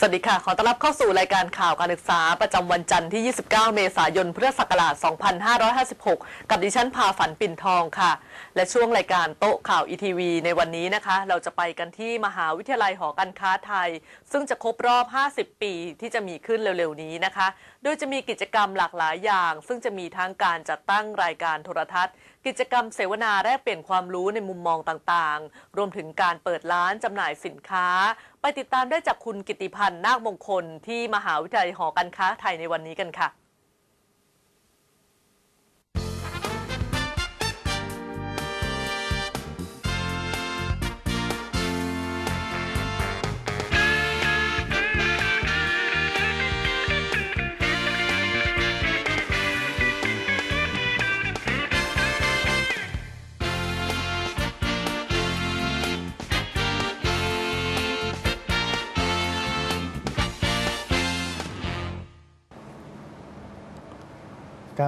สวัสดีค่ะ ขอต้อนรับเข้าสู่รายการข่าวการศึกษาประจำวันจันทร์ที่ 29 เมษายน พุทธศักราช 2556 กับดิฉันพาฝันปิ่นทองค่ะ และช่วงรายการโต๊ะข่าวอีทีวีในวันนี้นะคะ เราจะไปกันที่มหาวิทยาลัยหอการค้าไทย ซึ่งจะครบรอบ 50 ปีที่จะมีขึ้นเร็วๆนี้นะคะโดยจะมีกิจกรรมหลากหลายอย่าง ซึ่งจะมีทั้งการจัดตั้งรายการโทรทัศน์ กิจกรรมเสวนาแลกเปลี่ยนความรู้ในมุมมองต่างๆ รวมถึงการเปิดร้านจำหน่ายสินค้า ไปติดตามได้จากคุณกิติพันธ์นาคมงคล ที่มหาวิทยาลัยหอการค้าไทยในวันนี้กันค่ะ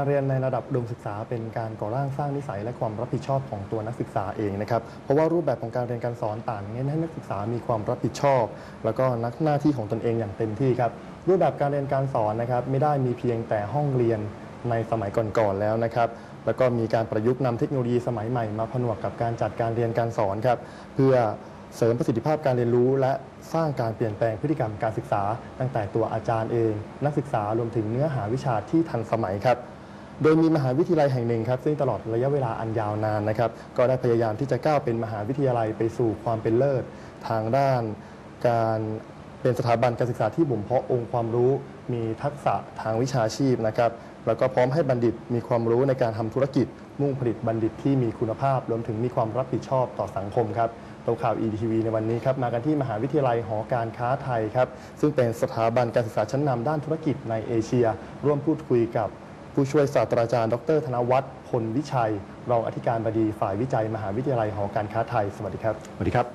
การเรียนในระดับอุดมศึกษา เป็นการก่อร่างสร้างนิสัยและความรับผิดชอบของตัวนักศึกษาเองนะครับเพราะว่ารูปแบบของการเรียนการสอนต่างเน้นให้นักศึกษามีความรับผิดชอบ แล้วก็นักหน้าที่ของตนเองอย่างเต็มที่ครับรูปแบบการเรียนการสอนนะครับไม่ได้มีเพียงแต่ห้องเรียนในสมัยก่อนๆแล้วนะครับ แล้วก็มีการประยุกต์นำเทคโนโลยีสมัยใหม่มาผนวกกับการจัดการเรียนการสอนครับเพื่อเสริมประสิทธิภาพการเรียนรู้ และสร้างการเปลี่ยนแปลงพฤติกรรมการศึกษา ตั้งแต่ตัวอาจารย์เอง นักศึกษารวมถึงเนื้อหาวิชาที่ทันสมัยครับ โดยมีมหาวิทยาลัยแห่งหนึ่งครับ ซึ่งตลอดระยะเวลาอันยาวนานนะครับ ก็ได้พยายามที่จะก้าวเป็นมหาวิทยาลัยไปสู่ความเป็นเลิศ ทางด้านการเป็นสถาบันการศึกษาที่บ่มเพาะองค์ความรู้ มีทักษะทางวิชาชีพนะครับ แล้วก็พร้อมให้บัณฑิตมีความรู้ในการทำธุรกิจ มุ่งผลิตบัณฑิตที่มีคุณภาพ รวมถึงมีความรับผิดชอบต่อสังคมครับโตข่าว ETV ในวันนี้ครับมากันที่มหาวิทยาลัยหอการค้าไทยครับซึ่งเป็นสถาบันการศึกษาชั้นนำด้านธุรกิจในเอเชีย ร่วมพูดคุยกับ ผู้ช่วยศาสตราจารย์ ดร ธนวัฒน์พลวิชัย รองอธิการบดีฝ่ายวิจัย มหาวิทยาลัยหอการค้าไทย สวัสดีครับ สวัสดีครับ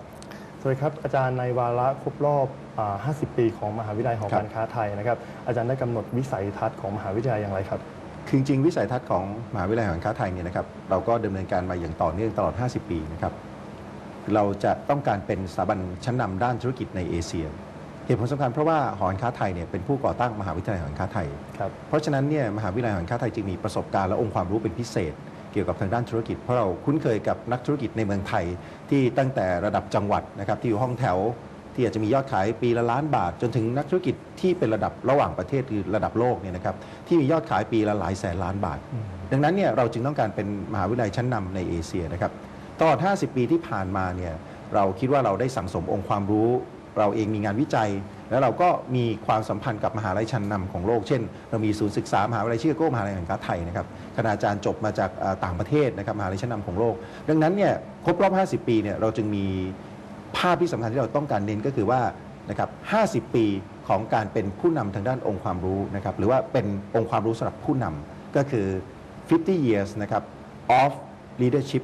สวัสดีครับ อาจารย์ในวาระครบรอบอ่า50 ปีของมหาวิทยาลัยหอครับการค้าไทยนะครับ อาจารย์ได้กำหนดวิสัยทัศน์ของมหาวิทยาลัยอย่างไรครับ คือจริงๆวิสัยทัศน์ของมหาวิทยาลัยหอการค้าไทยเนี่ยนะครับ เราก็ดำเนินการมาอย่างต่อเนื่องตลอด 50 ปีนะครับ เราจะต้องการเป็นสถาบันชั้นนำด้านธุรกิจในเอเชีย เหตุผลสำคัญเพราะว่าหอการค้าไทยเนี่ยเป็นผู้ก่อตั้งมหาวิทยาลัยหอการค้าไทย ครับ เพราะฉะนั้นเนี่ยมหาวิทยาลัยหอการค้าไทยจึงมีประสบการณ์และองค์ความรู้เป็นพิเศษ เกี่ยวกับทางด้านธุรกิจ เพราะเราคุ้นเคยกับนักธุรกิจในเมืองไทย ที่ตั้งแต่ระดับจังหวัดนะครับที่อยู่ห้องแถว ที่อาจจะมียอดขายปีละล้านบาท จนถึงนักธุรกิจที่เป็นระดับระหว่างประเทศคือระดับโลกเนี่ยนะครับที่มียอดขายปีละหลายแสนล้านบาท ดังนั้นเนี่ยเราจึงต้องการเป็นมหาวิทยาลัยชั้นนำในเอเชียนะครับตลอด 50 ปีที่ผ่านมาเนี่ยเราคิดว่าเราได้สั่งสมองค์ความรู้ เราเองมีงานวิจัย แล้วเราก็มีความสัมพันธ์กับมหาลัยชั้นนำของโลก เช่น เรามีศูนย์ศึกษามหาวิทยาลัยชิคาโกมหาลัยแห่งกาไทยนะครับคณาจารย์จบมาจากต่างประเทศนะครับมหาลัยชั้นนำของโลก ดังนั้นเนี่ยครบรอบ 50 ปีเนี่ยเราจึงมีภาพที่สำคัญที่เราต้องการเน้นก็คือว่านะครับ50 ปีของการเป็นผู้นำทางด้านองค์ความรู้นะครับหรือว่าเป็นองค์ความรู้สำหรับผู้นำก็คือ 50 years นะครับ of leadership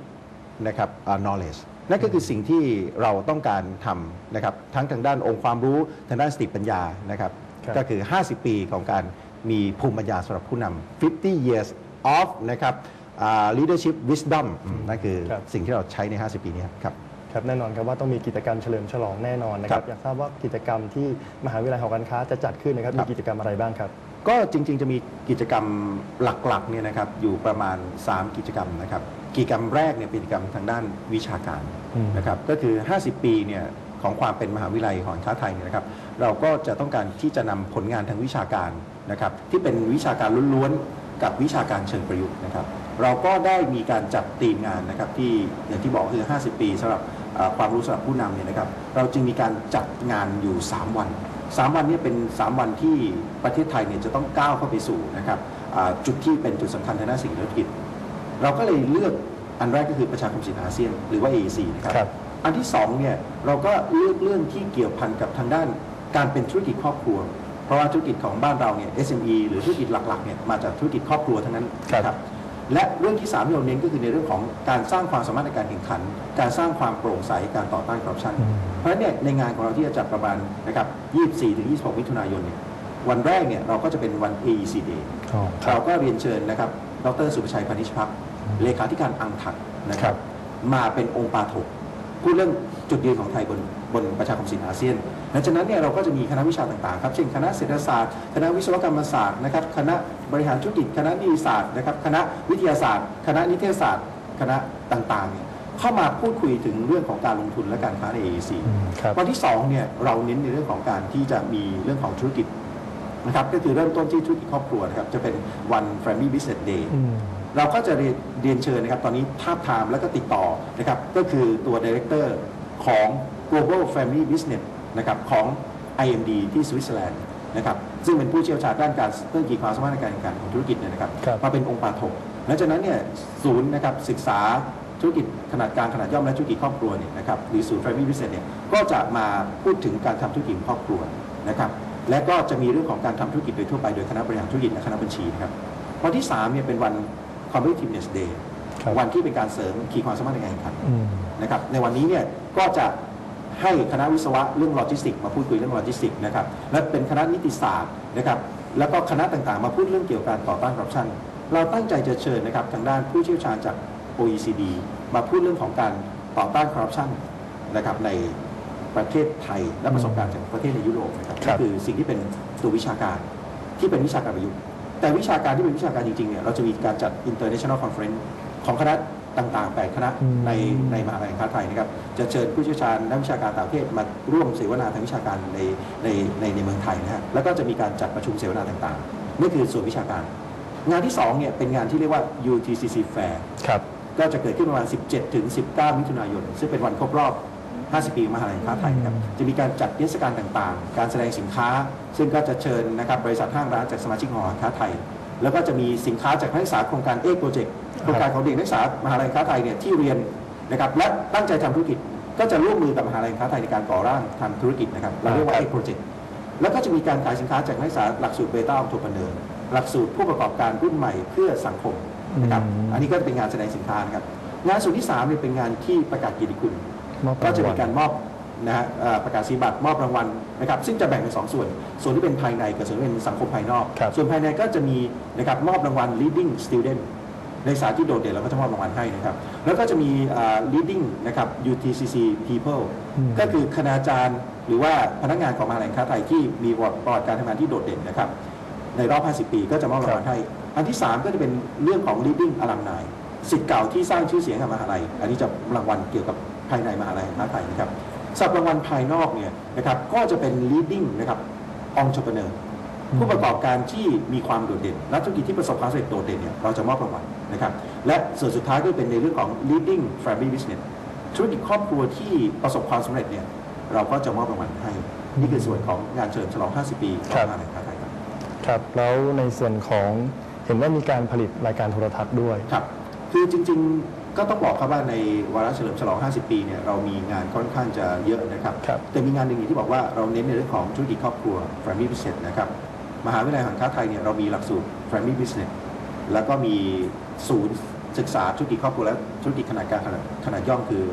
นะครับ knowledge นั่นก็คือสิ่งที่เราต้องการทำนะครับทั้งทางด้านองค์ความรู้ทางด้านสติปัญญานะครับครับ ก็คือ 50 ปีของการมีภูมิปัญญาสำหรับผู้นำ50 years of นะครับอ่า leadership wisdom อืมนั่นคือครับ สิ่งที่เราใช้ใน 50 ปีนี้ครับ ครับแน่นอนครับว่าต้องมีกิจกรรมเฉลิมฉลองแน่นอนนะครับครับอยากทราบว่ากิจกรรมที่มหาวิทยาลัยหอการค้าจะจัดขึ้นนะครับครัมีบกิจกรรมอะไรบ้างครับ ก็จริงๆ จะมีกิจกรรมหลักๆเนี่ยนะครับอยู่ประมาณ 3 กิจกรรมนะครับ กิจกรรมแรกเนี่ยเป็นกิจกรรมทางด้านวิชาการอืมนะครับก็คือ 50 ปีเนี่ยของความเป็นมหาวิทยาลัยหอการค้าไทยเนี่ยนะครับเราก็จะต้องการที่จะนำผลงานทางวิชาการนะครับที่เป็นวิชาการล้วนๆกับวิชาการเชิงประยุกต์นะครับเราก็ได้มีการจัดทีมงานนะครับที่อย่างที่บอกคือ 50 ปีสำหรับเอ่อความรู้สำหรับผู้นำเนี่ยนะครับเราจึงมีการจัดงานอยู่ 3 วัน 3 วันเนี้เป็น 3 วันที่ประเทศไทยเนี่ยจะต้องก้าวเข้าไปสู่นะครับอ่าจุดที่เป็นจุดสำคัญทางด้านเศรษฐกิจ เราก็เลยเลือกอันแรกก็คือประชาคมสินค้าอาเซียนหรือว่า AEC นะครับครับ อันที่สองเนี่ยเราก็เลือกเรื่องที่เกี่ยวพันกับทางด้านการเป็นธุรกิจครอบครัว เพราะว่าธุรกิจของบ้านเราเนี่ย SME หรือธุรกิจหลักๆเนี่ยมาจากธุรกิจครอบครัวทั้งนั้นครับ นะครับและเรื่องที่สามที่เราเน้นก็คือในเรื่องของการสร้างความสามารถในการแข่งขัน การสร้างความโปร่งใสการต่อต้านคอร์รัปชัน เพราะฉะนั้นเนี่ยในงานของเราที่จะจัดประมาณนะครับ 24 ถึง 26 มิถุนายนเนี่ยวันแรกเนี่ยเราก็จะเป็นวัน AEC Day อ๋อครัเราบก็เรียนเชิญนะครับ ดรสุภชัยพานิชพัก เลขาธิการอังถักนะคครัรับบมาเป็นองค์ปาถกพูดเรื่องจุดยืนของไทยบนบนประชาคมสินอาเซียนหลังจากนั้นเนี่ยเราก็จะมีคณะวิชาต่างๆครับ เช่นคณะเศรษฐศาสตร์ คณะวิศวกรรมศาสตร์นะครับ คณะบริหารธุรกิจ คณะนิติศาสตร์นะครับ คณะวิทยาศาสตร์ คณะนิเทศศาสตร์ คณะต่างๆเนี่ยเข้ามาพูดคุยถึงเรื่องของการลงทุนและการค้าใน AEC อืมครับวันที่สองเนี่ยเราเน้นในเรื่องของการที่จะมีเรื่องของธุรกิจนะครับก็คือเริ่มต้นที่ธุรกิจครอบครัวนะครับจะเป็นวัน Family Business Day อืม เราก็จะเรียนเรียนเชิญนะครับ ตอนนี้ทาบทามแล้วก็ติดต่อนะครับ ก็คือตัว Director ของ Global Family Business นะครับของ IMD ที่สวิตเซอร์แลนด์นะครับ ซึ่งเป็นผู้เชี่ยวชาญด้านการเรื่องขีดความสามารถในการแข่งขันของธุรกิจเนี่ยนะครับครับ มาเป็นองค์ปาถกหลังจากนั้นเนี่ยศูนย์นะครับศึกษาธุรกิจขนาดกลางขนาดย่อมและธุรกิจครอบครัวเนี่ยนะครับหรือศูนย์ Family Business เนี่ยก็จะมาพูดถึงการทำธุรกิจครอบครัวนะครับ และก็จะมีเรื่องของการทำธุรกิจโดยทั่วไปโดยคณะบริหารธุรกิจและคณะบัญชีนะครับวันที่3เนี่ยเป็นวัน Competitiveness Day ครับวันที่เป็นการเสริมขีดความสามารถในการแข่งขันอืมนะครับในวันนี้เนี่ยก็จะให้คณะวิศวะเรื่องโลจิสติกมาพูดคุยเรื่องโลจิสติกนะครับและเป็นคณะนิติศาสตร์นะครับแล้วก็คณะต่างๆ มาพูดเรื่องเกี่ยวกับการต่อต้านคอร์รัปชันเราตั้งใจจะเชิญนะครับทางด้านผู้เชี่ยวชาญจาก OECD มาพูดเรื่องของการต่อต้านคอร์รัปชันนะครับในประเทศไทยและประสบการณ์จากประเทศในยุโรปนะครับครันี่บคือสิ่งที่เป็นตัววิชาการที่เป็นวิชาการประยุกต์ แต่วิชาการที่เป็นวิชาการจริงๆเนี่ยเราจะมีการจัด international conference ของคณะต่างๆ 8 คณะอืมในในมหาลัยแห่งชาติไทยนะครับ จะเชิญผู้เชี่ยวชาญด้านวิชาการต่างประเทศมาร่วมเสวนาทางวิชาการในในในในเมืองไทยนะฮะแล้วก็จะมีการจัดประชุมเสวนาต่างๆนี่คือส่วนวิชาการ งานที่2เนี่ยเป็นงานที่เรียกว่า UTCC Fair ครับก็จะเกิดขึ้นประมาณ 17 ถึง 19 มิถุนายน ซึ่งเป็นวันครบรอบ 50 ปีมหาลัยแห่งชาติไทยนะครับจะมีการจัดนิทรรศการต่างๆ การแสดงสินค้า ซึ่งก็จะเชิญนะครับบริษัทห้างร้านจากสมาชิกหอการค้าไทย แล้วก็จะมีสินค้าจากนักศึกษาโครงการเอกโปรเจกต์โครงการของเด็กนักศึกษามหาลัยการค้าไทยเนี่ยที่เรียนนะครับและตั้งใจทำธุรกิจก็จะร่วมมือกับมหาลัยการค้าไทยในการก่อร่างทำธุรกิจนะครับเราเรียกว่าครัเอบกโปรเจกต์แล้วก็จะมีการขายสินค้าจากนักศึกษาหลักสูตรเบต้าออมทัวร์เนอร์หลักสูตรผู้ประกอบการรุ่นใหม่เพื่อสังคมนะครับอืมอันนี้ก็จะเป็นงานแสดงสินค้านะครับงานส่วนที่3เนี่ยเป็นงานที่ประกาศเกียรติคุณ มอบก็รางจะวัมีลการมอบนะฮะเอ่อประกาศนียบัตรมอบรางวัลนะครับซึ่งจะแบ่งเป็นสองส่วน ส่วนที่เป็นภายในกับส่วนที่เป็นสังคมภายนอก ครับ ส่วนภายในก็จะมีนะครับมอบรางวัล leading student ในสายที่โดดเด่นเราก็จะมอบรางวัลให้นะครับ แล้วก็จะมีอ่า leading นะครับ UTCC people อืมก็คือคณาจารย์หรือว่าพนักงานของมหาลัยการค้าไทยที่มีประวัติการทำงานที่โดดเด่นนะครับ ในรอบ 50 ปีก็จะมอบรางวัลให้ อันที่ 3 ก็จะเป็นเรื่องของ leading alumni สิทธิ์เก่าที่สร้างชื่อเสียงให้กับมหาลัย อันนี้จะรางวัลเกี่ยวกับ ภายในมหาลัยแห่งชาติไทยนะครับสำหรับรางวัลภายนอกเนี่ยนะครับก็จะเป็น leading นะครับ entrepreneur อืมผู้ประกอบการที่มีความโดดเด่น และธุรกิจที่ประสบความสำเร็จโดดเด่นเนี่ยเราจะมอบรางวัลนะครับและส่วนสุดท้ายก็เป็นในเรื่องของ leading family business ธุรกิจครอบครัวที่ประสบความสำเร็จเนี่ยเราก็จะมอบรางวัลให้นี่คือส่วนของงานเฉลิมฉลอง 50 ปีของครับมหาลัยแห่งชาติไทยครับครับแล้วในส่วนของเห็นว่ามีการผลิตรายการโทรทัศน์ด้วยครับคือจริงๆ ก็ต้องบอกครับว่าในวาระเฉลิมฉลอง 50 ปีเนี่ยเรามีงานค่อนข้างจะเยอะนะครับ ครับ แต่มีงานหนึ่งที่บอกว่าเราเน้นในเรื่องของธุรกิจครอบครัว Family Business นะครับ มหาวิทยาลัยแห่งชาติไทยเนี่ยเรามีหลักสูตร Family Business แล้วก็มีศูนย์ศึกษาธุรกิจครอบครัวและธุรกิจขนาดกลางขนาดขนาดย่อมคือ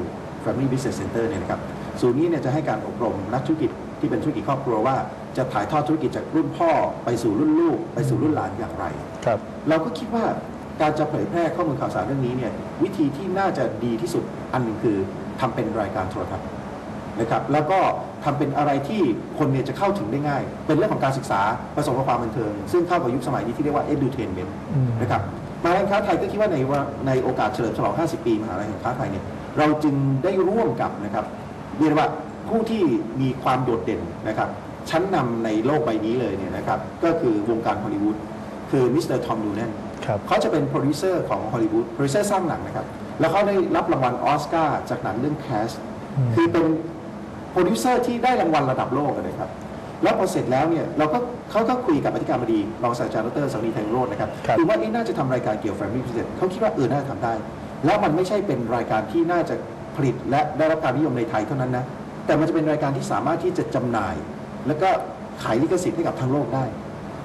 Family Business Center เนี่ยนะครับ ศูนย์นี้เนี่ยจะให้การอบรมนักธุรกิจที่เป็นธุรกิจครอบครัวว่าจะถ่ายทอดธุรกิจจากรุ่นพ่อไปสู่รุ่นลูก ไปสู่รุ่นหลานอย่างไร ครับ เราก็คิดว่า การจะเผยแพร่ข้อมูลข่าวสารเรื่องนี้เนี่ยวิธีที่น่าจะดีที่สุดอันหนึ่งคือทำเป็นรายการโทรทัศน์นะครับแล้วก็ทำเป็นอะไรที่คนเนี่ยจะเข้าถึงได้ง่าย เป็นเรื่องของการศึกษาผสมกับความบันเทิง ซึ่งเข้ากับยุคสมัยนี้ที่เรียกว่า edutainment อืมนะครับมหาลัยแห่งค้าไทยก็คิดว่าในว่าในโอกาสเฉลิมฉลอง 50 ปีมหาลัยแห่งค้าไทยเนี่ยเราจึงได้ร่วมกับนะครับเรียกว่าผู้ที่มีความโดดเด่นนะครับชั้นนำในโลกใบนี้เลยเนี่ยนะครับก็คือวงการฮอลลีวูดคือมิสเตอร์ทอมดูแนน ครับเขาจะเป็นโปรดิวเซอร์ของฮอลลีวูดโปรดิวเซอร์สร้างหนังนะครับ แล้วเขาได้รับรางวัลออสการ์จากหนังเรื่องแคสอืมคือเป็นโปรดิวเซอร์ที่ได้รางวัลระดับโลกเลยนะครับ แล้วพอเสร็จแล้วเนี่ยเราก็เขาก็คุยกับอธิการบดีรองศาสตราจารย์ดรสังนีแทงโรจน์นะครับครับคือว่านี่น่าจะทำรายการเกี่ยวกับ Family Business เขาคิดว่าเออน่าจะทำได้ แล้วมันไม่ใช่เป็นรายการที่น่าจะผลิตและได้รับการนิยมในไทยเท่านั้นนะแต่มันจะเป็นรายการที่สามารถที่จะจำหน่าย แล้วก็ขายลิขสิทธิ์ให้กับทั้งโลกได้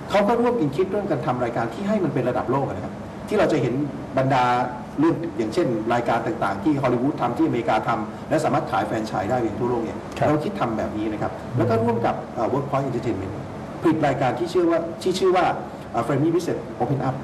เขาก็ร่วมกันคิดร่วมกันทำรายการที่ให้มันเป็นระดับโลกอะนะครับ ที่เราจะเห็นบรรดาเรื่องอย่างเช่น รายการต่างๆ ที่ฮอลลีวูดทำที่อเมริกาทำและสามารถขายแฟรนไชส์ได้เป็นทั่วโลกเนี่ยครับเราคิดทำแบบนี้นะครับ แล้วก็ร่วมกับเอ่อ Workpoint Entertainment ผลิตรายการที่ชื่อว่าที่ชื่อว่าเอ่อ Family Business Open Up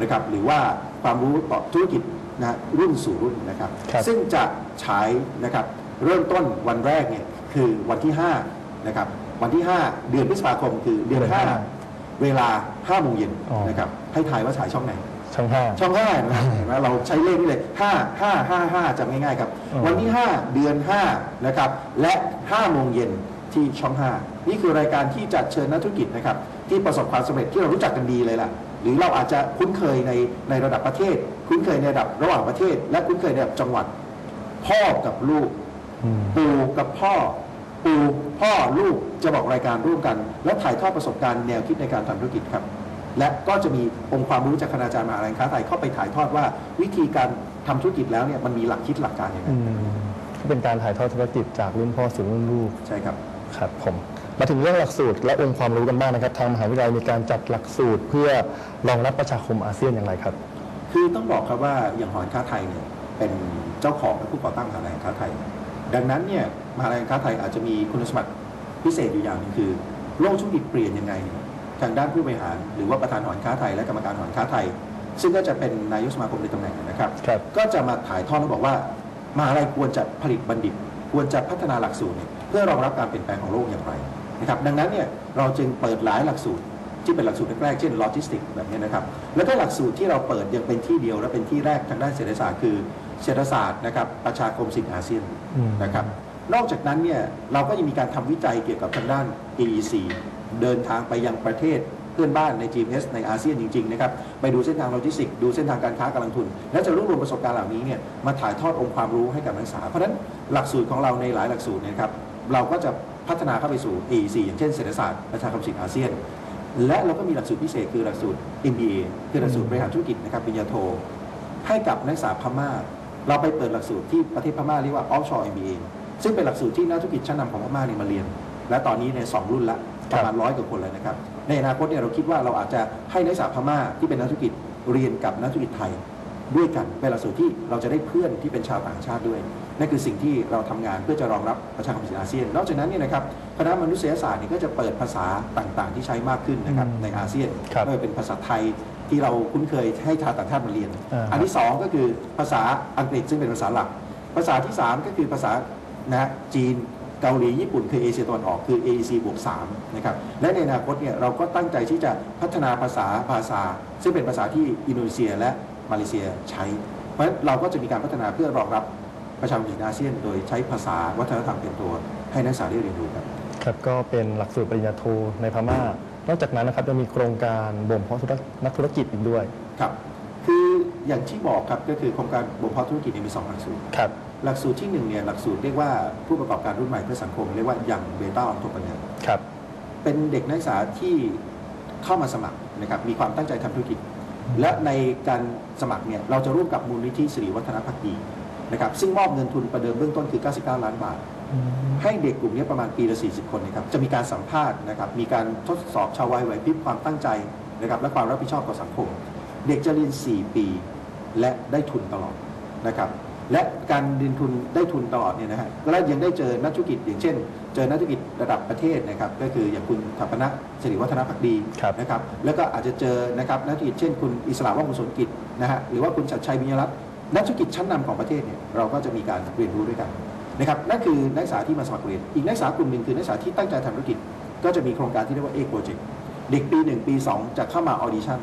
นะครับหรือว่าความรู้ต่อธุรกิจนะรุ่นสู่รุ่นนะครับครับซึ่งจะฉายนะครับเริ่มต้นวันแรกเนี่ยคือวันที่5นะครับวันที่ 5 เดือนพฤษภาคมคือเดือนเดือนห้า5 เวลา5โมงเย็นอ๋อ นะครับให้ทายว่าฉายช่องไหน ช่องห้า ช่อง5นะครับเห็นไหมเราใช้เลขนี่เลย5 5 5 5จำง่ายๆครับ อ๋อ วันที่ 5 เดือน 5 นะครับ และ5โมงเย็นที่ช่อง 5 นี่คือรายการที่จัดเชิญนักธุรกิจนะครับ ที่ประสบความสำเร็จที่เรารู้จักกันดีเลยล่ะ หรือเราอาจจะคุ้นเคยในในระดับประเทศ คุ้นเคยในระดับระหว่างประเทศ และคุ้นเคยในระดับจังหวัด พ่อกับลูก อืม ปู่กับพ่อ ปู่ พ่อลูกจะบอกรายการร่วมกัน และถ่ายทอดประสบการณ์แนวคิดในการทำธุรกิจครับ และก็จะมีองค์ความรู้จากคณาจารย์มหาลัยค้าไทยเข้าไปถ่ายทอดว่าวิธีการทำธุรกิจแล้วเนี่ยมันมีหลักคิดหลักการอย่างไรอืมก็เป็นการถ่ายทอดธุรกิจจากรุ่นพ่อสู่รุ่นลูกใช่ครับครับผมมาถึงเรื่องหลักสูตรและองค์ความรู้กันบ้างนะครับ ทางมหาวิทยาลัยมีการจัดหลักสูตรเพื่อรองรับประชาคมอาเซียนอย่างไรครับ คือต้องบอกครับว่าอย่างหอการค้าไทยเนี่ยเป็นเจ้าของและผู้ก่อตั้งมหาลัยการค้าไทย ดังนั้นเนี่ยมหาลัยการค้าไทยอาจจะมีคุณสมบัติพิเศษอยู่อย่างหนึงคือ โลกธุรกิจเปลี่ยนยังไงเนี่ยทางด้านผู้บริหาร หรือว่าประธานหอการค้าไทยและกรรมการหอการค้าไทย ซึ่งก็จะเป็นนายกสมาคมในตำแหน่งนะครับครับก็จะมาถ่ายทอดและบอกว่ามหาลัยควรจะผลิตบัณฑิต ควรจะพัฒนาหลักสูตรเนี่ยเพื่อรองรับการเปลี่ยนแปลงของโลกอย่างไรนะครับดังนั้นเนี่ยเราจึงเปิดหลายหลักสูตรที่เป็นหลักสูตรแรกๆเช่นโลจิสติกแบบนี้นะครับแล้วก็หลักสูตรที่เราเปิดยังเป็นที่เดียวและเป็นที่แรกทางด้านเศรษฐศาสตร์คือ เศรษฐศาสตร์นะครับประชาคมสิ่งอาเซียนอืมนะครับนอกจากนั้นเนี่ยเราก็ยังมีการทำวิจัยเกี่ยวกับทางด้าน AEC เดินทางไปยังประเทศเพื่อนบ้านใน GMS ในอาเซียนจริงๆนะครับไปดูเส้นทางโลจิสติกส์ดูเส้นทางการค้าการลงทุน และจะรวบรวมประสบการณ์เหล่านี้เนี่ยมาถ่ายทอดองค์ความรู้ให้กับนักศึกษา เพราะฉะนั้นหลักสูตรของเราในหลายหลักสูตรเนยครับเราก็จะพัฒนาเข้าไปสู่ AEC อย่างเช่นเศรษฐศาสตร์ประชาคมสิ่งอาเซียน และเราก็มีหลักสูตรพิเศษคือหลักสูตร MBA คือหลักสูตรบริหารธุรกิจนะครับปริญญาโทให้กับนักศึกษาพม่า เราไปเปิดหลักสูตรที่ประเทศพม่าเรียกว่า offshore MBA ซึ่งเป็นหลักสูตรที่นักธุรกิจชั้นนำของพม่าเนี่ยมาเรียน และตอนนี้ในยสองรุ่นละประมาณร้อยกว่าคนเลยนะครับ ในอนาคตเนี่ยเราคิดว่าเราอาจจะให้นักศึกษาพม่าที่เป็นนักธุรกิจเรียนกับนักธุรกิจไทยด้วยกันเป็นหลักสูตรที่เราจะได้เพื่อนที่เป็นชาวต่างชาติด้วยนั่นคือสิ่งที่เราทำงานเพื่อจะรองรับประชาคมอาเซียน นอกจากนั้นเนี่ยนะครับคณะมนุษยศาสตร์เนี่ยก็จะเปิดภาษาต่างๆ ที่ใช้มากขึ้นนะครับอืมในอาเซียนครับไม่ว่าเป็นภาษาไทย ที่เราคุ้นเคยให้ชาวต่างชาติมาเรียนอ่าอันที่สองก็คือภาษาอังกฤษซึ่งเป็นภาษาหลัก ภาษาที่สามก็คือภาษานะฮะจีนเกาหลีญี่ปุ่นคือเอเชียตะวันออกคือ AEC บวก3นะครับและในอนาคตเนี่ยเราก็ตั้งใจที่จะพัฒนาภาษาภาษา ซึ่งเป็นภาษาที่อินโดนีเซียและมาเลเซียใช้ เพราะฉะนั้นเราก็จะมีการพัฒนาเพื่อรองรับประชาชนอาเซียน โดยใช้ภาษาวัฒนธรรมเป็นตัวให้นักศึกษาได้เรียนรู้ครับครับก็เป็นหลักสูตรปริญญาโทในพม่า นอกจากนั้นนะครับยังมีโครงการบ่มเพาะนักธุรกิจอีกด้วย ครับ คืออย่างที่บอกครับก็คือโครงการบ่มเพาะธุรกิจเนี่ยมีสองหลักสูตรครับหลักสูตรที่หนึ่งเนี่ยหลักสูตรเรียกว่าผู้ประกอบการรุ่นใหม่เพื่อสังคมเรียกว่ายังเบต้าออนทปเนอร์ครับเป็นเด็กนักศึกษาที่เข้ามาสมัครนะครับมีความตั้งใจทำธุรกิจ และในการสมัครเนี่ยเราจะร่วมกับมูลนิธิสิริวัฒนพักดีนะครับซึ่งมอบเงินทุนประเดิมเบื้องต้นคือ 99 ล้านบาท ให้เด็กกลุ่มนี้ประมาณปีละ 40 คนนะครับ จะมีการสัมภาษณ์นะครับ มีการทดสอบชาววัยไหวพริบความตั้งใจนะครับ และความรับผิดชอบต่อสังคม เด็กจะเรียน 4 ปีและได้ทุนตลอดนะครับ และการเรียนทุนได้ทุนตลอดเนี่ยนะฮะแล้วยังได้เจอนักธุรกิจอย่างเช่น เจอนักธุรกิจระดับประเทศนะครับ ก็คืออย่างคุณถัปนะสิริวัฒนพักดีครับนะครับ แล้วก็อาจจะเจอนะครับนักธุรกิจเช่น คุณอิสระว่องกุศลกิจนะฮะ หรือว่าคุณชัดชัยบิญญรัตน์นักธุรกิจชั้นนำของประเทศเนี่ย เราก็จะมีการเรียนรู้ด้วยกัน นะครับนั่นคือนักศึกษาที่มาสมัครเรียนอีกนักศึกษากลุ่มหนึ่งคือนักศึกษาที่ตั้งใจทำธุรกิจ ก็จะมีโครงการที่เรียกว่าเอกโปรเจกต์เด็กปี 1 ปี 2 จะเข้ามาออดิชั่น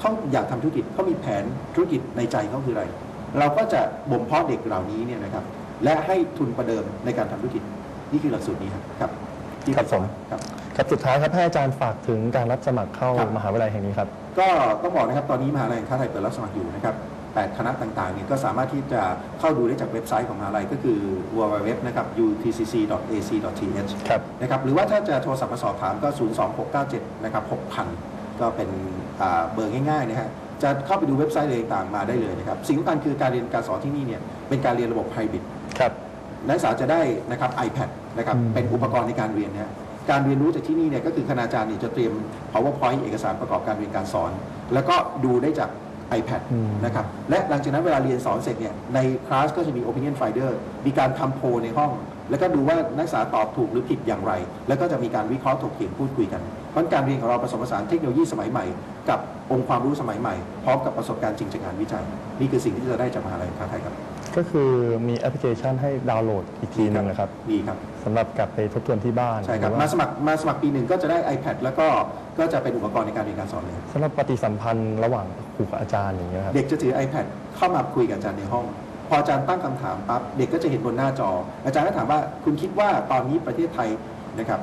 เขาอยากทำธุรกิจเขามีแผนธุรกิจในใจเขาคืออะไร เราก็จะบ่มเพาะเด็กเหล่านี้เนี่ยนะครับและให้ทุนประเดิมในการทำธุรกิจนี่คือหลักสูตรนี้ครับครับที่ครับผมครับครับสุดท้ายครับให้อาจารย์ฝากถึงการรับสมัครเข้าครับมหาวิทยาลัยแห่งนี้ครับก็ต้องบอกนะครับตอนนี้มหาลัยแห่งชาติไทยเปิดรับสมัครอยู่นะครับ แปดคณะต่างๆเนี่ยก็สามารถที่จะเข้าดูได้จากเว็บไซต์ของมหาลัยก็คือ www นะครับ utcc.ac.th ครับ นะครับ หรือว่าถ้าจะโทรศัพท์มาสอบถามก็ 02697 นะครับ 6,000 ก็เป็นอ่าเบอร์ง่ายๆนะฮะจะเข้าไปดูเว็บไซต์อะไรต่างๆมาได้เลยนะครับสิ่งสำคัญคือการเรียนการสอนที่นี่เนี่ยเป็นการเรียนระบบไฮบริดครับนักศึกษาจะได้นะครับ iPad นะครับอืมเป็นอุปกรณ์ในการเรียนนะฮะการเรียนรู้จากที่นี่เนี่ยก็คือคณาจารย์เนี่ยจะเตรียม powerpoint เอกสารประกอบการเรียนการสอน แล้วก็ดูได้จาก iPad อืมนะครับ และหลังจากนั้นเวลาเรียนสอนเสร็จเนี่ย ในคลาสก็จะมี opinion finder มีการทำโพลในห้อง แล้วก็ดูว่านักศึกษาตอบถูกหรือผิดอย่างไร แล้วก็จะมีการวิเคราะห์ถกเถียงพูดคุยกันราะการเรียนของเราผสมผสานเทคโนโลยีสมัยใหม่ กับองค์ความรู้สมัยใหม่ พร้อมกับประสบการณ์จริงจากงานวิจัย นี่คือสิ่งที่จะได้จากมหาลัยค้าไทยครับ ก็คือมีแอปพลิเคชันให้ดาวน์โหลดอีกทีหนึงนะครับ มีครับสำหรับกลับไปทบทวนที่บ้าน ใช่ครับหอมาว่าสมัครมาสมัครปีหนึ่งก็จะได้ iPad แล้วก็ ก็จะเป็นอุปกรณ์ในการเรียนการสอนเลย สำหรับปฏิสัมพันธ์ระหว่างครูกับอาจารย์อย่างเงี้ยครับ เด็กจะถือ iPad เข้ามาคุยกับอาจารย์ในห้อง พออาจารย์ตั้งคำถามปั๊บเด็กก็จะเห็นบนหน้าจอ อาจารย์ก็ถามว่าคุณคิดว่าตอนนี้ประเทศไทยนะครับ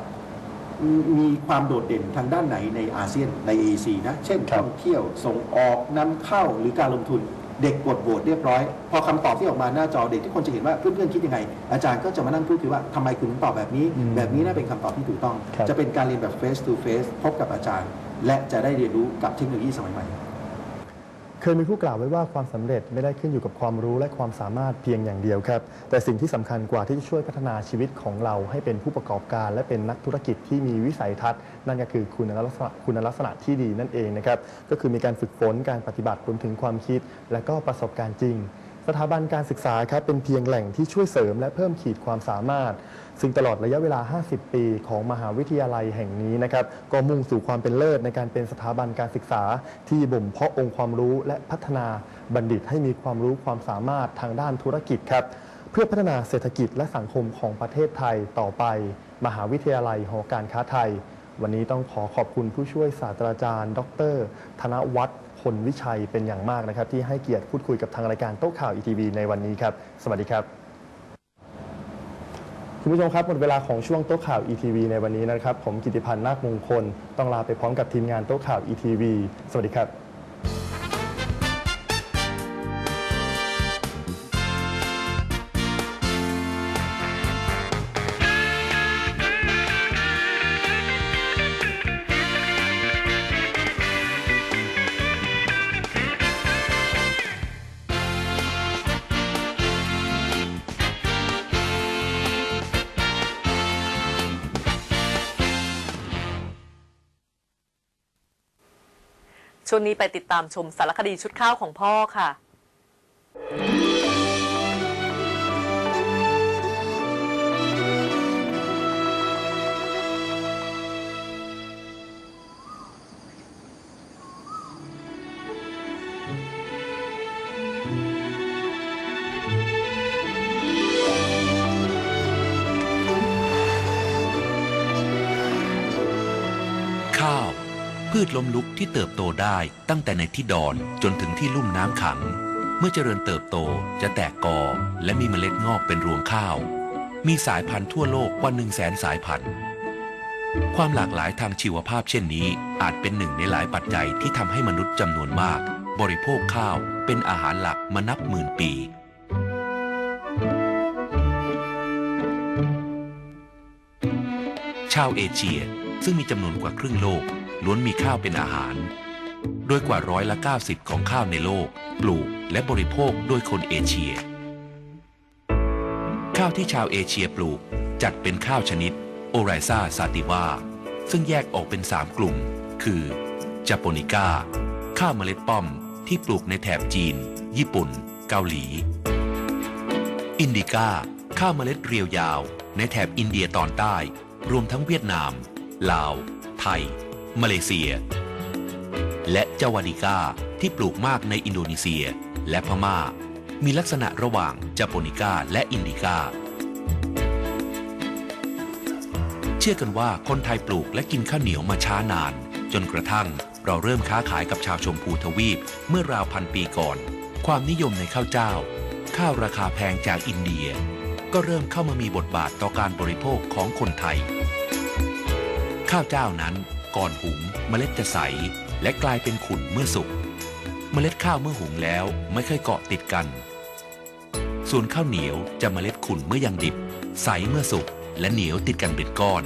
มมีความโดดเด่นทางด้านไหนในอาเซียนใน AEC นะ เช่นครับ ท่องเที่ยวส่งออกนำเข้าหรือการลงทุน เด็กกดโหวตเรียบร้อย พอคำตอบที่ออกมาหน้าจอเด็กทุกคนจะเห็นว่าเพื่อนๆคิดยังไง อาจารย์ก็จะมานั่งพูดคือว่าทำไมคุณถึงตอบแบบนี้อืมแบบนี้น่าเป็นคำตอบที่ถูกต้องครับจะเป็นการเรียนแบบ face to face พบกับอาจารย์ และจะได้เรียนรู้กับเทคโนโลยีสมัยใหม่ เคยมีผู้กล่าวไว้ว่าความสำเร็จไม่ได้ขึ้นอยู่กับความรู้และความสามารถเพียงอย่างเดียวครับ แต่สิ่งที่สำคัญกว่าที่จะช่วยพัฒนาชีวิตของเราให้เป็นผู้ประกอบการ และเป็นนักธุรกิจที่มีวิสัยทัศน์ นั่นก็คือคุณลักษณะคุณลักษณะที่ดีนั่นเองนะครับก็คือมีการฝึกฝนการปฏิบัติรวมถึงความคิด และก็ประสบการณ์จริง สถาบันการศึกษาครับเป็นเพียงแหล่งที่ช่วยเสริมและเพิ่มขีดความสามารถ ซึ่งตลอดระยะเวลา 50 ปีของมหาวิทยาลัยแห่งนี้นะครับก็มุ่งสู่ความเป็นเลิศในการเป็นสถาบันการศึกษา ที่บ่มเพาะองค์ความรู้และพัฒนาบัณฑิตให้มีความรู้ความสามารถทางด้านธุรกิจครับเพื่อพัฒนาเศรษฐกิจและสังคมของประเทศไทยต่อไป มหาวิทยาลัยหอการค้าไทย วันนี้ต้องขอขอบคุณผู้ช่วยศาสตราจารย์ ดร ธนวัฒน์ พลวิชัยเป็นอย่างมากนะครับ ที่ให้เกียรติพูดคุยกับทางรายการโต๊ะข่าวอีทีวีในวันนี้ครับ สวัสดีครับ คุณผู้ชมครับหมดเวลาของช่วงโต๊ะข่าว ETV ในวันนี้นะครับ ผมกิติพันธ์นาคมงคล ต้องลาไปพร้อมกับทีมงานโต๊ะข่าว ETV สวัสดีครับ ไปติดตามชมสารคดีชุดข้าวของพ่อค่ะ พืชล้มลุกที่เติบโตได้ตั้งแต่ในที่ดอนจนถึงที่ลุ่มน้ำขัง เมื่อเจริญเติบโตจะแตกกอและมีเมล็ดงอกเป็นรวงข้าว มีสายพันธุ์ทั่วโลกกว่า1 0 0 0 0แสนสายพันธุ์ ความหลากหลายทางชีวภาพเช่นนี้ อาจเป็นหนึ่งในหลายปัจจัยที่ทำให้มนุษย์จำนวนมาก บริโภคข้าวเป็นอาหารหลักมานับหมื่นปีชาวเอเชียซึ่งมีจำนวนกว่าครึ่งโลก ล้วนมีข้าวเป็นอาหาร โดยกว่าร้อยละ 90 ของข้าวในโลก ปลูกและบริโภคโดยคนเอเชีย ข้าวที่ชาวเอเชียปลูกจัดเป็นข้าวชนิดโอไรซาซาติวาซึ่งแยกออกเป็น 3 กลุ่ม คือจาโปนิก้า ข้าวเมล็ดป้อมที่ปลูกในแถบจีน ญี่ปุ่น เกาหลี อินดิก้า ข้าวเมล็ดเรียวยาว ในแถบอินเดียตอนใต้ รวมทั้งเวียดนาม ลาว ไทย มาเลเซีย และจาวาดิก้าที่ปลูกมากในอินโดนีเซียและพม่า มีลักษณะระหว่างจาโปนิก้าและอินดิก้าเชื่อกันว่าคนไทยปลูกและกินข้าวเหนียวมาช้านาน จนกระทั่งเราเริ่มค้าขายกับชาวชมพูทวีปเมื่อราวพันปีก่อน ความนิยมในข้าวเจ้า ข้าวราคาแพงจากอินเดีย ก็เริ่มเข้ามามีบทบาทต่อการบริโภคของคนไทย ข้าวเจ้านั้น ก่อนหุงเมล็ดจะใส และกลายเป็นขุ่นเมื่อสุก เมล็ดข้าวเมื่อหุงแล้วไม่เคยเกาะติดกัน ส่วนข้าวเหนียวจะเมล็ดขุ่นเมื่อยังดิบ ใสเมื่อสุกและเหนียวติดกันเป็นก้อน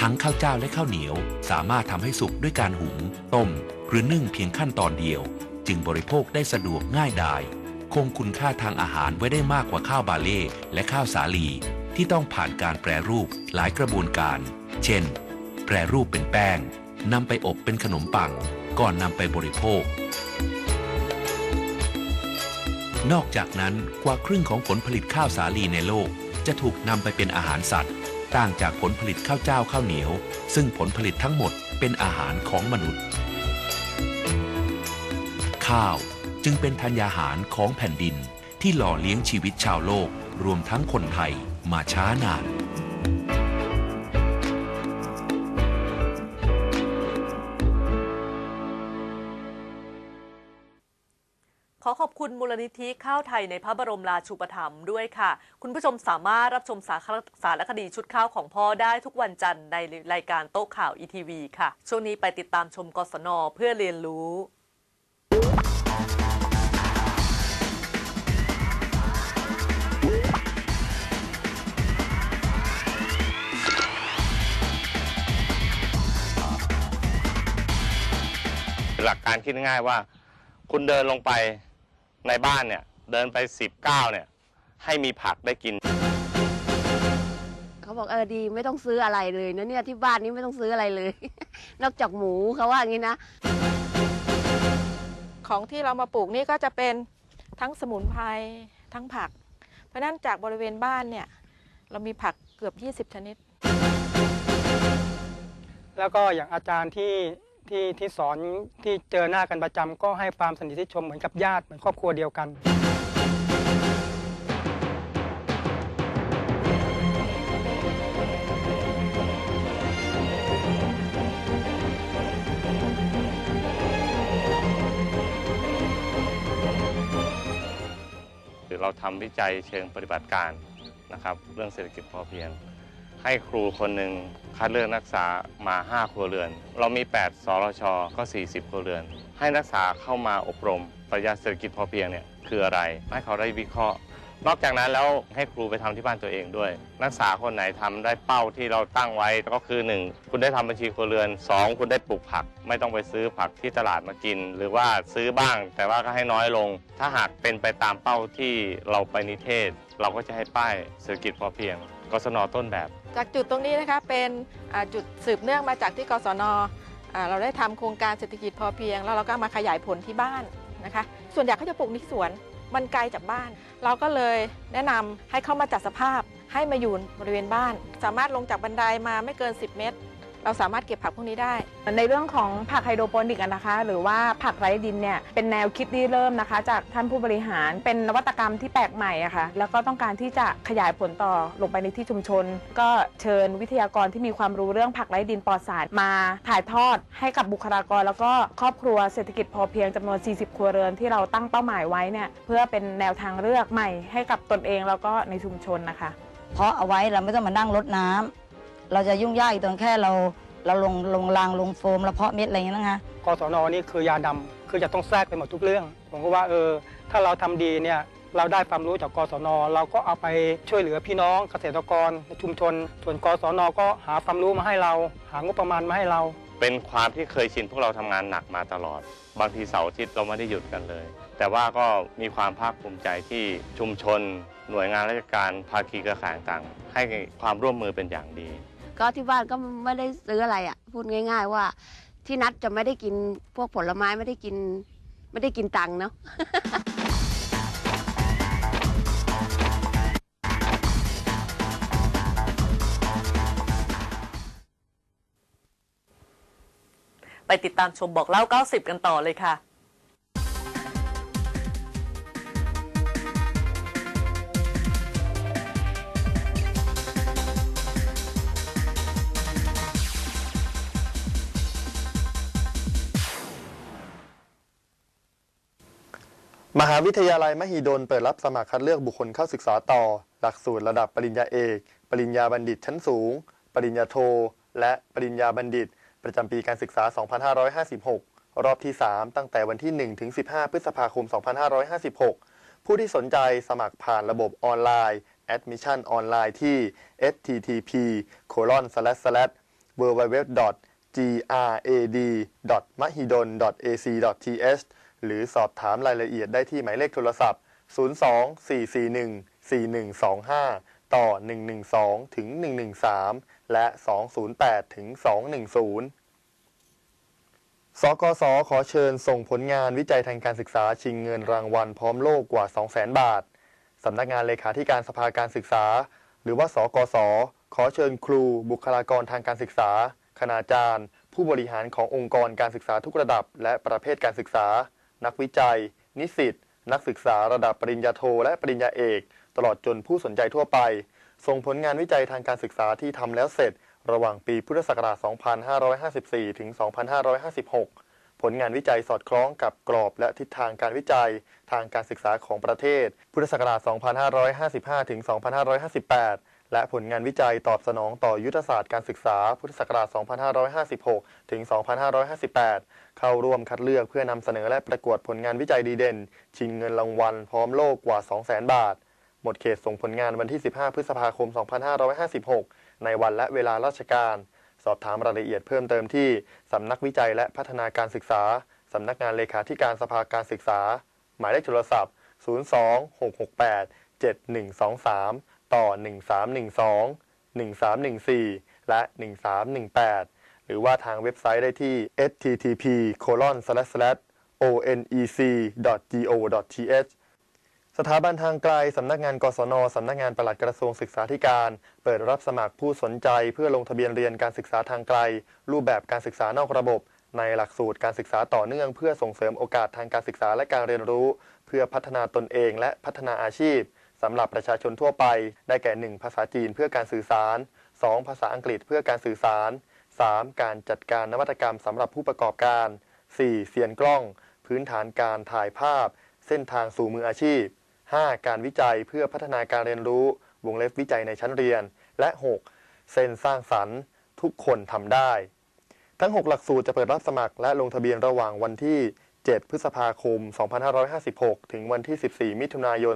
ทั้งข้าวเจ้าและข้าวเหนียวสามารถทำให้สุกด้วยการหุง ต้ม หรือนึ่งเพียงขั้นตอนเดียว จึงบริโภคได้สะดวกง่ายดายคงคุณค่าทางอาหารไว้ได้มากกว่าข้าวบาเล่และข้าวสาลีที่ต้องผ่านการแปรรูปหลายกระบวนการ เช่น ปรรูปเป็นแป้งนำไปอบเป็นขนมปัง ก่อนนำไปบริโภค นอกจากนั้นกว่าครึ่งของผลผลิตข้าวสาลีในโลก จะถูกนำไปเป็นอาหารสัตว์ ต่างจากผลผลิตข้าวเจ้าข้าวเหนียว ซึ่งผลผลิตทั้งหมดเป็นอาหารของมนุษย์ ข้าวจึงเป็นธัญญาหารของแผ่นดินที่หล่อเลี้ยงชีวิตชาวโลก รวมทั้งคนไทยมาช้านาน คุณมูลนิธิข้าวไทยในพระบรมราชูปถัมภ์ด้วยค่ะ คุณผู้ชมสามารถรับชมสารสารคดีชุดข้าวของพ่อได้ทุกวันจันทร์ในรายการโต๊ะข่าว ETV ค่ะ ช่วงนี้ไปติดตามชมกศนเพื่อเรียนรู้หลักการคิดง่ายว่า คุณเดินลงไป ในบ้านเนี่ยเดินไปสิบเก้าเนี่ยให้มีผักได้กิน เขาบอกเออดีไม่ต้องซื้ออะไรเลยนะเนี่ยที่บ้านนี้ไม่ต้องซื้ออะไรเลย นอกจากหมูเขาว่าอย่างนี้นะ ของที่เรามาปลูกนี่ก็จะเป็นทั้งสมุนไพรทั้งผัก เพราะฉะนั้นจากบริเวณบ้านเนี่ยเรามีผักเกือบ 20 ชนิด แล้วก็อย่างอาจารย์ที่ ที่ที่สอนที่เจอหน้ากันประจำก็ให้ความสนิทชิดชมเหมือนกับญาติเหมือนครอบครัวเดียวกันหรือเราทำวิจัยเชิงปฏิบัติการนะครับ เรื่องเศรษฐกิจพอเพียง ให้ครูคนหนึ่งคัดเลือกนักศึกษามา 5 ครัวเรือน เรามี 8 สรช ก็ 40 ครัวเรือน ให้นักศึกษาเข้ามาอบรมปรัชญาเศรษฐกิจพอเพียงเนี่ยคืออะไร ให้เขาได้วิเคราะห์ นอกจากนั้นแล้วให้ครูไปทำที่บ้านตัวเองด้วย นักศึกษาคนไหนทำได้เป้าที่เราตั้งไว้ก็คือ 1 คุณได้ทำบัญชีครัวเรือน 2 คุณได้ปลูกผัก ไม่ต้องไปซื้อผักที่ตลาดมากิน หรือว่าซื้อบ้าง แต่ว่าก็ให้น้อยลง ถ้าหากเป็นไปตามเป้าที่เราไปนิเทศ เราก็จะให้ป้ายเศรษฐกิจพอเพียงกศนต้นแบบ จากจุดตรงนี้นะคะเป็นจุดสืบเนื่องมาจากที่กศนเราได้ทำโครงการเศรษฐกิจพอเพียง แล้วเราก็มาขยายผลที่บ้านนะคะ ส่วนใหญ่เขาจะปลูกในสวนมันไกลจากบ้าน เราก็เลยแนะนำให้เข้ามาจัดสภาพให้มาอยู่บริเวณบ้าน สามารถลงจากบันไดมาไม่เกิน 10 เมตร เราสามารถเก็บผักพวกนี้ได้ ในเรื่องของผักไฮโดรโปนิกนะคะ หรือว่าผักไร้ดินเนี่ยเป็นแนวคิดที่เริ่มนะคะ จากท่านผู้บริหารเป็นนวัตกรรมที่แปลกใหม่อะค่ะแล้วก็ต้องการที่จะขยายผลต่อลงไปในที่ชุมชน ก็เชิญวิทยากรที่มีความรู้เรื่องผักไร้ดินปลอดสารมาถ่ายทอดให้กับบุคลากร แล้วก็ครอบครัวเศรษฐกิจพอเพียงจำนวน 40 ครัวเรือนที่เราตั้งเป้าหมายไว้เนี่ยเพื่อเป็นแนวทางเลือกใหม่ให้กับตนเองแล้วก็ในชุมชนนะคะ เพราะเอาไว้เราไม่ต้องมานั่งรดน้ำ เราจะยุ่งยากอีกตรงแค่เราเราลงลงรางลงโฟมแล้วเพาะเม็ดอะไรอย่างเงี้ยนะคะ กศนนี่คือยาดำคือจะต้องแทรกไปหมดทุกเรื่อง ผมก็ว่าเออ ถ้าเราทำดีเนี่ยเราได้ความรู้จากกศนเราก็เอาไปช่วยเหลือพี่น้องเกษตรกรในชุมชน ส่วนกศนก็หาความรู้มาให้เรา หางบประมาณมาให้เรา เป็นความที่เคยชินพวกเราทำงานหนักมาตลอด บางทีเสาร์อาทิตย์เราไม่ได้หยุดกันเลย แต่ว่าก็มีความภาคภูมิใจที่ชุมชน หน่วยงานราชการภาคีเครือข่ายต่างๆให้ความร่วมมือเป็นอย่างดี ก็ที่บ้านก็ไม่ได้ซื้ออะไรอะ พูดง่าย ๆ ว่า ที่นัดจะไม่ได้กินพวกผลไม้ไม่ได้กิน ไม่ได้กินตังค์เนาะไปติดตามชมบอกเล่า 90 กันต่อเลยค่ะ มหาวิทยาลัยมหิดลเปิดรับสมัครคัดเลือกบุคคลเข้าศึกษาต่อ หลักสูตรระดับปริญญาเอก ปริญญาบัณฑิตชั้นสูง ปริญญาโท และปริญญาบัณฑิต ประจำปีการศึกษา 2556 รอบที่ 3 ตั้งแต่วันที่ 1 ถึง 15 พฤษภาคม 2556 ผู้ที่สนใจสมัครผ่านระบบออนไลน์ Admission ออนไลน์ที่ http colon slash slash www grad.mahidol.ac.th หรือสอบถามรายละเอียดได้ที่หมายเลขโทรศัพท์ 02-441-4125 ต่อ 112 ถึง 113 และ 208 ถึง 210สกสขอเชิญส่งผลงานวิจัยทางการศึกษาชิงเงินรางวัลพร้อมโลกกว่า 200,000 บาท สำนักงานเลขาธิการสภาการศึกษา หรือว่า สกสขอเชิญครู บุคลากรทางการศึกษา คณาจารย์ ผู้บริหารขององค์กรการศึกษาทุกระดับ และประเภทการศึกษา นักวิจัย นิสิต นักศึกษาระดับปริญญาโท และปริญญาเอก ตลอดจนผู้สนใจทั่วไป ส่งผลงานวิจัยทางการศึกษาที่ทำแล้วเสร็จ ระหว่างปีพุทธศักราช 2554 ถึง 2556 ผลงานวิจัยสอดคล้องกับกรอบและทิศทางการวิจัย ทางการศึกษาของประเทศ พุทธศักราช 2555 ถึง 2558 และผลงานวิจัยตอบสนองต่อยุทธศาสตร์การศึกษา พุทธศักราช 2556 ถึง 2558 เข้าร่วมคัดเลือกเพื่อนำเสนอและประกวดผลงานวิจัยดีเด่น ชิงเงินรางวัลพร้อมโลกกว่า 200,000 บาท หมดเขตส่งผลงานวันที่ 15 พฤษภาคม 2556 ในวันและเวลาราชการ สอบถามรายละเอียดเพิ่มเติมที่ สำนักวิจัยและพัฒนาการศึกษา สำนักงานเลขาธิการสภาการศึกษา หมายเลขโทรศัพท์ 02668 7123 ต่อ 1312 1314 และ 1318 หรือว่าทางเว็บไซต์ได้ที่ http onec.go.th สถาบันทางไกล สำนักงานกศน สำนักงานปลัดกระทรวงศึกษาธิการ เปิดรับสมัครผู้สนใจเพื่อลงทะเบียนเรียนการศึกษาทางไกล รูปแบบการศึกษานอกระบบ ในหลักสูตรการศึกษาต่อเนื่อง เพื่อส่งเสริมโอกาสทางการศึกษาและการเรียนรู้ เพื่อพัฒนาตนเองและพัฒนาอาชีพ สำหรับประชาชนทั่วไป ได้แก่ 1 ภาษาจีนเพื่อการสื่อสาร 2 ภาษาอังกฤษเพื่อการสื่อสาร 3. การจัดการนวัตกรรมสำหรับผู้ประกอบการ 4. เสียนกล้อง พื้นฐานการถ่ายภาพ เส้นทางสู่มืออาชีพ 5. การวิจัยเพื่อพัฒนาการเรียนรู้ วงเล็บวิจัยในชั้นเรียน และ 6. เส้นสร้างสรรค์ ทุกคนทำได้ ทั้ง 6 หลักสูตรจะเปิดรับสมัครและลงทะเบียนระหว่างวันที่ 7 พฤษภาคม 2556 ถึงวันที่ 14 มิถุนายน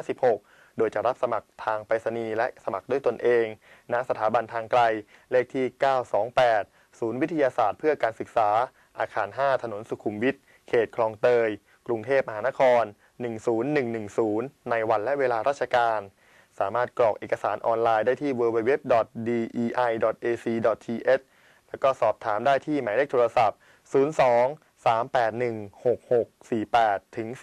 2556 โดยจะรับสมัครทางไปรษณีย์และสมัครด้วยตนเอง ณ สถาบันทางไกล เลขที่ 928 ศูนย์วิทยาศาสตร์เพื่อการศึกษา อาคาร 5 ถนนสุขุมวิท เขตคลองเตย กรุงเทพมหานคร 10110 ในวันและเวลาราชการ สามารถกรอกเอกสารออนไลน์ได้ที่ www.dei.ac.th แล้วก็สอบถามได้ที่หมายเลขโทรศัพท์ 02 381 6648ถึง49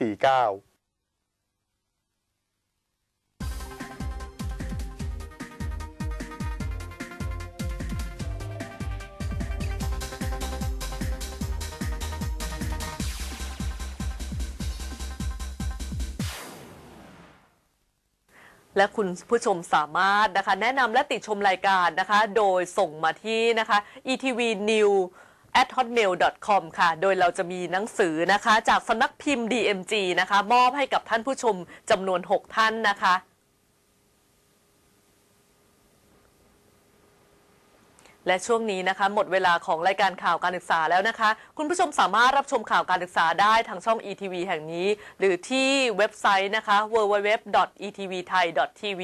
และคุณผู้ชมสามารถนะคะ แนะนำและติชมรายการนะคะ โดยส่งมาที่นะคะ etv new at hotmail com ค่ะ โดยเราจะมีหนังสือนะคะ จากสำนักพิมพ์ DMG นะคะ มอบให้กับท่านผู้ชมจำนวน 6 ท่านนะคะ และช่วงนี้นะคะหมดเวลาของรายการข่าวการศึกษาแล้วนะคะ คุณผู้ชมสามารถรับชมข่าวการศึกษาได้ทางช่อง ETV แห่งนี้ หรือที่เว็บไซต์นะคะ www.etvthai.tv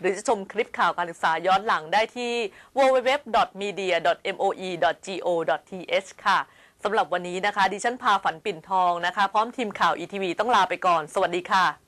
หรือจะชมคลิปข่าวการศึกษาย้อนหลังได้ที่ www.media.moe.go.th ค่ะสำหรับวันนี้นะคะ ดิฉันพาฝันปิ่นทองนะคะ พร้อมทีมข่าว ETV ต้องลาไปก่อน สวัสดีค่ะ